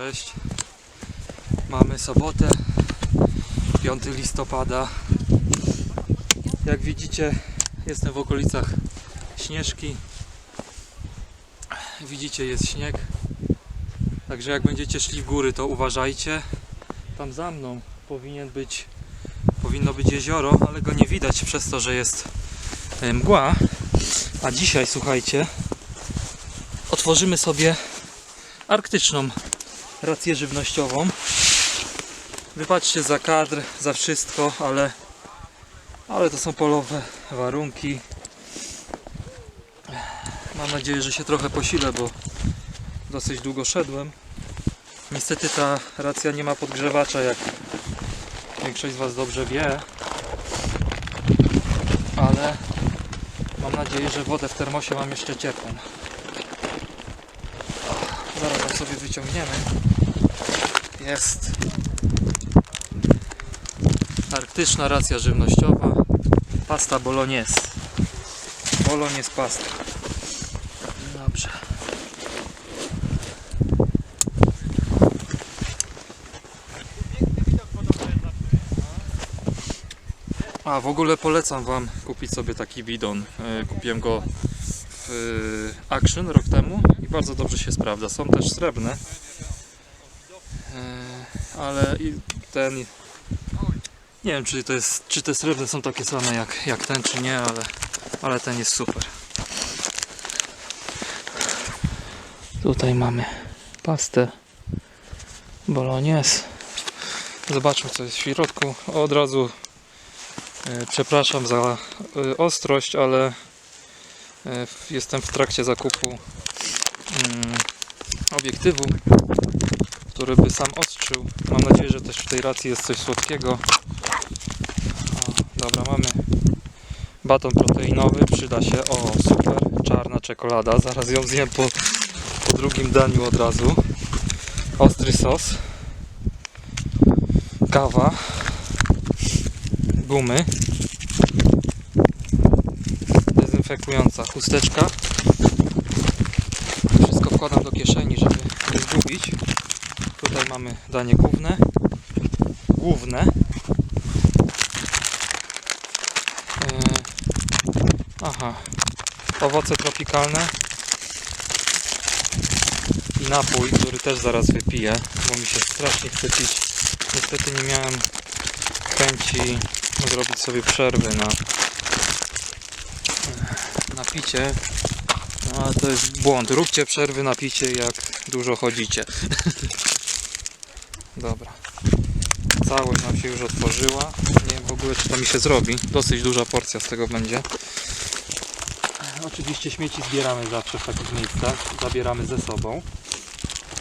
cześć. Mamy sobotę, 5 listopada. Jak widzicie, jestem w okolicach Śnieżki. Widzicie, jest śnieg. Także jak będziecie szli w góry, to uważajcie. Tam za mną powinien być, powinno być jezioro, ale go nie widać przez to, że jest e, mgła. A dzisiaj, słuchajcie, otworzymy sobie arktyczną rację żywnościową. Wybaczcie za kadr, za wszystko, ale, ale to są polowe warunki. Mam nadzieję, że się trochę posilę, bo dosyć długo szedłem. Niestety ta racja nie ma podgrzewacza, jak większość z Was dobrze wie. Ale mam nadzieję, że wodę w termosie mam jeszcze ciepłą. Zaraz ją sobie wyciągniemy. Jest arktyczna racja żywnościowa. Pasta bolognese. Bolognese pasta. Dobrze. A w ogóle polecam Wam kupić sobie taki bidon. E, Kupiłem go w e, Action rok temu i bardzo dobrze się sprawdza. Są też srebrne, ale i ten. Nie wiem, czy to jest, czy te srebrne są takie same jak, jak ten, czy nie, ale, ale ten jest super. Tutaj mamy pastę bolognese. Zobaczmy, co jest w środku. Od razu e, przepraszam za e, ostrość, ale e, jestem w trakcie zakupu mm, obiektywu, który by sam ostrzył. Mam nadzieję, że też w tej racji jest coś słodkiego. O, dobra, mamy baton proteinowy, przyda się. O, super, czarna czekolada. Zaraz ją zjem po, po drugim daniu od razu. Ostry sos. Kawa. Gumy. Dezynfekująca chusteczka. Wszystko wkładam do kieszeni, żeby nie zgubić. Tutaj mamy danie główne. Główne. Yy, Aha. Owoce tropikalne. I napój, który też zaraz wypiję, bo mi się strasznie chce pić. Niestety nie miałem chęci zrobić sobie przerwy na, na picie. No, ale to jest błąd. Róbcie przerwy na picie, jak dużo chodzicie. Dobra. Całość nam się już otworzyła. Nie wiem w ogóle, czy to mi się zrobi. Dosyć duża porcja z tego będzie. Oczywiście śmieci zbieramy zawsze w takich miejscach. Zabieramy ze sobą.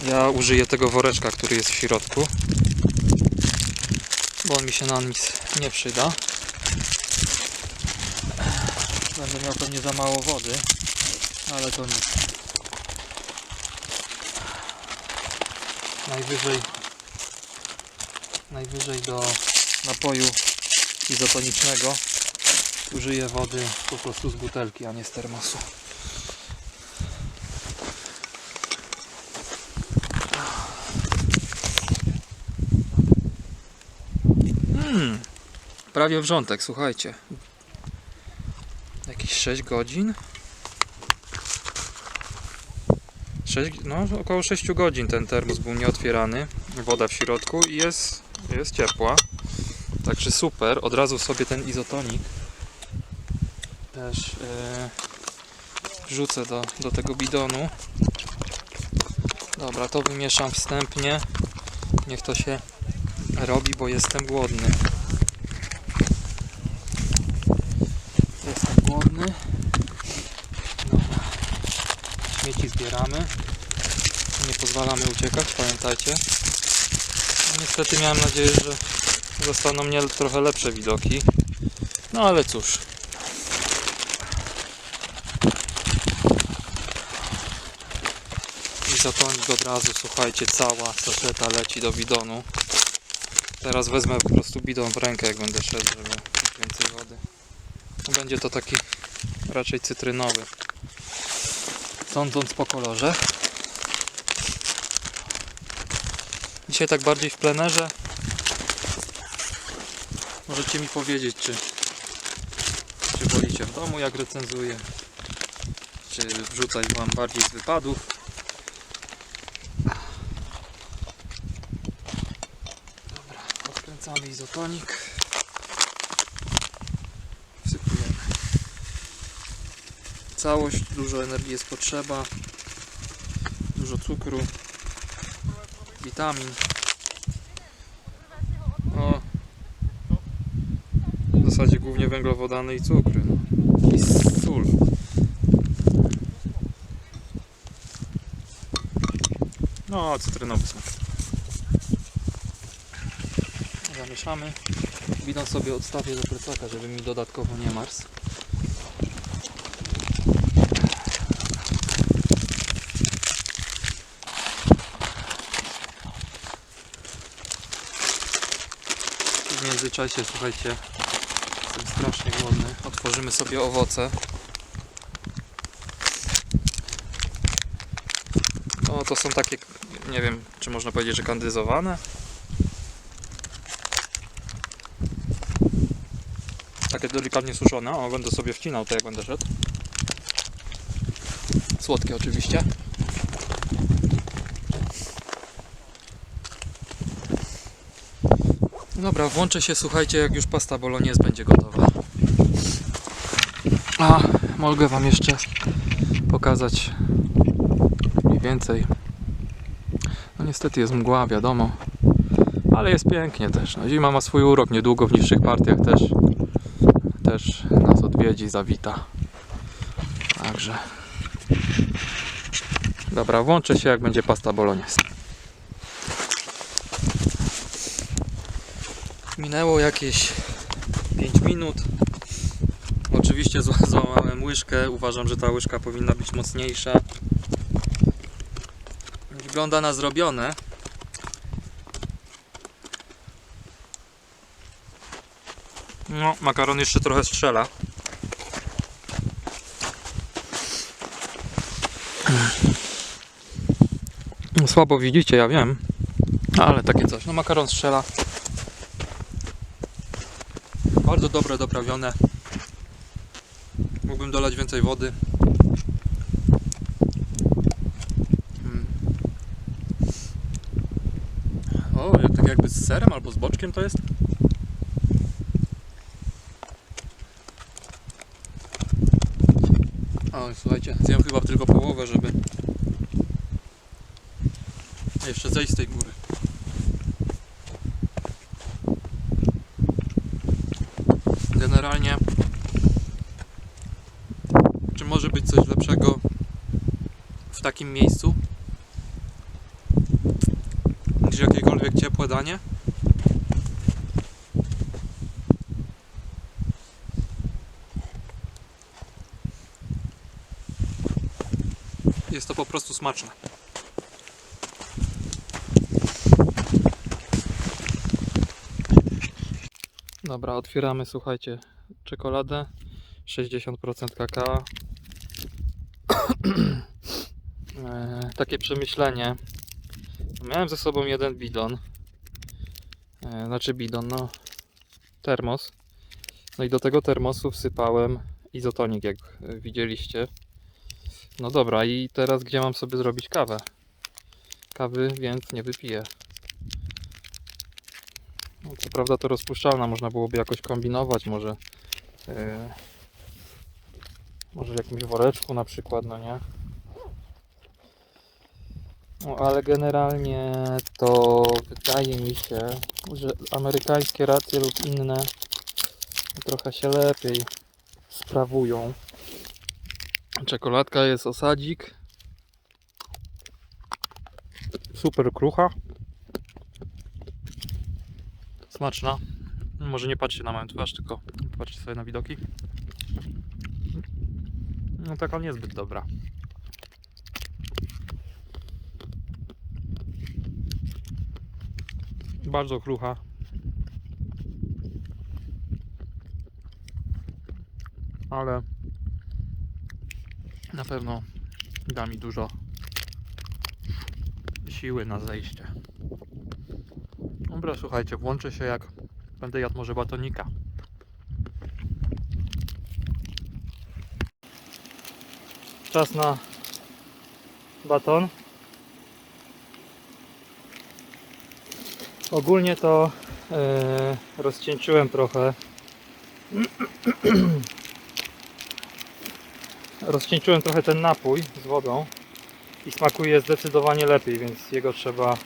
Ja użyję tego woreczka, który jest w środku. Bo on mi się na nic nie przyda. Będę miał pewnie za mało wody, ale to nic. Najwyżej najwyżej do napoju izotonicznego użyję wody po prostu z butelki, a nie z termosu. Mm, prawie wrzątek, słuchajcie. Jakieś 6 godzin? 6, no, około 6 godzin ten termos był nieotwierany. Woda w środku i jest, jest ciepła. Także super. Od razu sobie ten izotonik też e, wrzucę do, do tego bidonu. Dobra, to wymieszam wstępnie. Niech to się robi, bo jestem głodny. Jestem głodny. Dobra. Śmieci zbieramy. Nie pozwalamy uciekać, pamiętajcie. No, Niestety miałem nadzieję, że zostaną mnie trochę lepsze widoki. No ale cóż. Izotonik od razu, słuchajcie, cała saszeta leci do bidonu. Teraz wezmę po prostu bidon w rękę, jak będę szedł, żeby więcej wody. Będzie to taki raczej cytrynowy. Sądząc po kolorze. Dzisiaj tak bardziej w plenerze. Możecie mi powiedzieć, czy, czy wolicie w domu, jak recenzuję, czy wrzucać Wam bardziej z wypadów. Dobra, odkręcamy izotonik. Wsypujemy. Całość, dużo energii jest potrzeba. Dużo cukru, witamin. O, w zasadzie głównie węglowodany i cukry. No. I sól. No, cytrynowy smak. Zamieszamy. Bidon sobie odstawię do plecaka, żeby mi dodatkowo nie marzł. Międzyczasie, słuchajcie, jestem strasznie głodny. Otworzymy sobie owoce. No to są takie, nie wiem, czy można powiedzieć, że kandyzowane. Takie delikatnie suszone. O, będę sobie wcinał to jak będę szedł. Słodkie oczywiście. Dobra, włączę się, słuchajcie, jak już pasta bolognese będzie gotowa. A, mogę Wam jeszcze pokazać mniej więcej. No niestety jest mgła, wiadomo. Ale jest pięknie też. No, zima ma swój urok, niedługo w niższych partiach też, też nas odwiedzi, zawita. Także. Dobra, włączę się jak będzie pasta bolognese. Minęło jakieś 5 minut. Oczywiście zła- złamałem łyżkę. Uważam, że ta łyżka powinna być mocniejsza. Wygląda na zrobione. No, makaron jeszcze trochę strzela. Słabo widzicie, ja wiem. Ale takie coś. No makaron strzela. Bardzo dobre, doprawione. Mógłbym dolać więcej wody. Mm. O, tak jakby z serem albo z boczkiem to jest. O, słuchajcie, zjem chyba tylko połowę, żeby jeszcze zejść z tej góry. Generalnie, czy może być coś lepszego w takim miejscu niż jakiekolwiek ciepłe danie? Jest to po prostu smaczne. Dobra, otwieramy, słuchajcie, czekoladę 60% kakao. Takie przemyślenie. Miałem ze sobą jeden bidon. E, Znaczy bidon, no termos. No i do tego termosu wsypałem izotonik, jak e, widzieliście. No dobra, i teraz gdzie mam sobie zrobić kawę? Kawy więc nie wypiję. No, co prawda to rozpuszczalna, można byłoby jakoś kombinować, może yy, może w jakimś woreczku na przykład, no nie? No ale generalnie to wydaje mi się, że amerykańskie racje lub inne trochę się lepiej sprawują. Czekoladka jest osadzik. Super krucha. Smaczna. Może nie patrzcie na moją twarz, tylko patrzcie sobie na widoki. No taka niezbyt dobra. Bardzo krucha. Ale na pewno da mi dużo siły na zejście. Dobra, słuchajcie, włączę się jak będę jadł może batonika. Czas na baton. Ogólnie to e, rozcieńczyłem trochę. rozcieńczyłem trochę ten napój z wodą i smakuje zdecydowanie lepiej, więc jego trzeba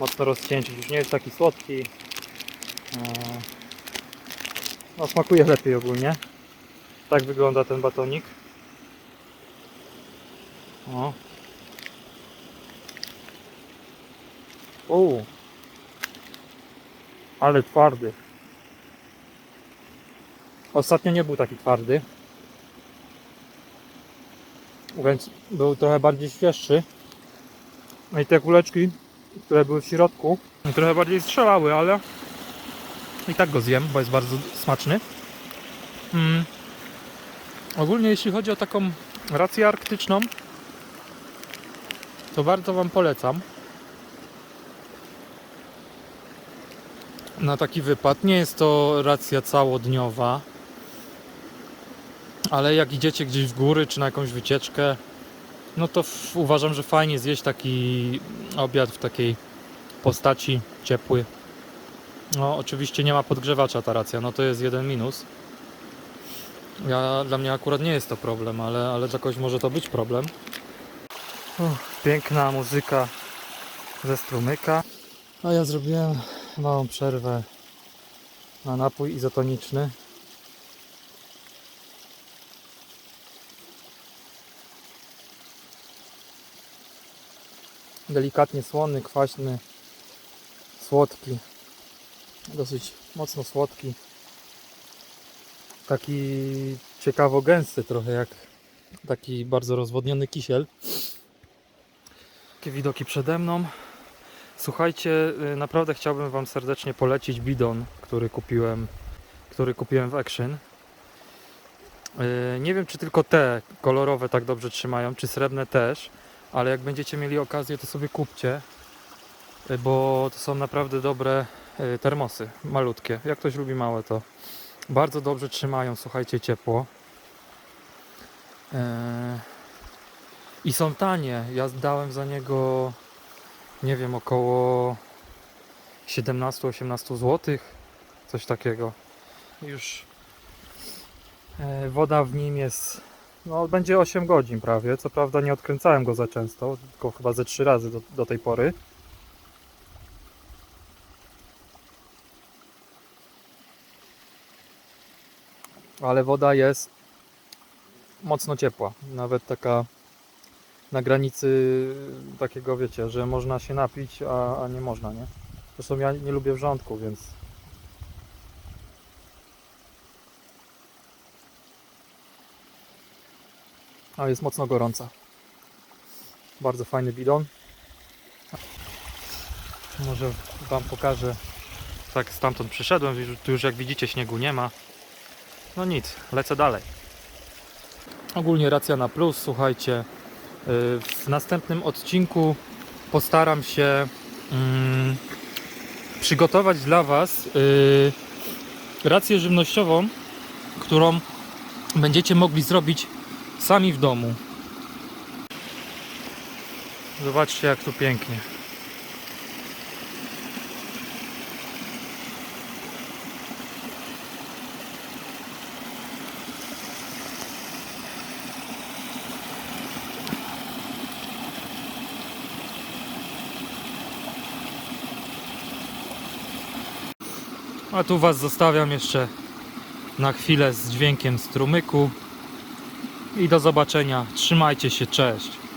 mocno rozcieńczyć. Już nie jest taki słodki. E, No, smakuje lepiej ogólnie. Tak wygląda ten batonik. O. O. Ale twardy. Ostatnio nie był taki twardy. Więc był trochę bardziej świeższy. No i te kuleczki, które były w środku, trochę bardziej strzelały, ale i tak go zjem, bo jest bardzo smaczny. Mm. Ogólnie jeśli chodzi o taką rację arktyczną, to bardzo Wam polecam. Na taki wypad. Nie jest to racja całodniowa, ale jak idziecie gdzieś w góry czy na jakąś wycieczkę, no to f- uważam, że fajnie zjeść taki obiad w takiej postaci ciepły. No, oczywiście nie ma podgrzewacza ta racja, no to jest jeden minus. Ja, dla mnie akurat nie jest to problem, ale, ale dla kogoś może to być problem. Piękna muzyka ze strumyka. A ja zrobiłem małą przerwę na napój izotoniczny. Delikatnie słony, kwaśny, słodki. Dosyć mocno słodki. Taki ciekawo gęsty trochę jak taki bardzo rozwodniony kisiel. Takie widoki przede mną. Słuchajcie, y, naprawdę chciałbym Wam serdecznie polecić bidon, który kupiłem, który kupiłem w Action. Y, Nie wiem, czy tylko te kolorowe tak dobrze trzymają, czy srebrne też, ale jak będziecie mieli okazję, to sobie kupcie, y, bo to są naprawdę dobre termosy, malutkie. Jak ktoś lubi małe, to bardzo dobrze trzymają, słuchajcie, ciepło. I są tanie. Ja dałem za niego, nie wiem, około 17-18 zł. Coś takiego. Już e, woda w nim jest, no będzie 8 godzin prawie. Co prawda nie odkręcałem go za często, tylko chyba ze 3 razy do, do tej pory. Ale woda jest mocno ciepła. Nawet taka granicy takiego, wiecie, że można się napić, a, a nie można, nie? Zresztą ja nie lubię wrzątku, więc a jest mocno gorąca. Bardzo fajny bidon. Może Wam pokażę. Tak stamtąd przyszedłem, tu już jak widzicie śniegu nie ma. No nic, lecę dalej. Ogólnie racja na plus, słuchajcie. W następnym odcinku postaram się mm, przygotować dla Was y, rację żywnościową, którą będziecie mogli zrobić sami w domu. Zobaczcie jak tu pięknie. A tu Was zostawiam jeszcze na chwilę z dźwiękiem strumyku. I do zobaczenia. Trzymajcie się, cześć.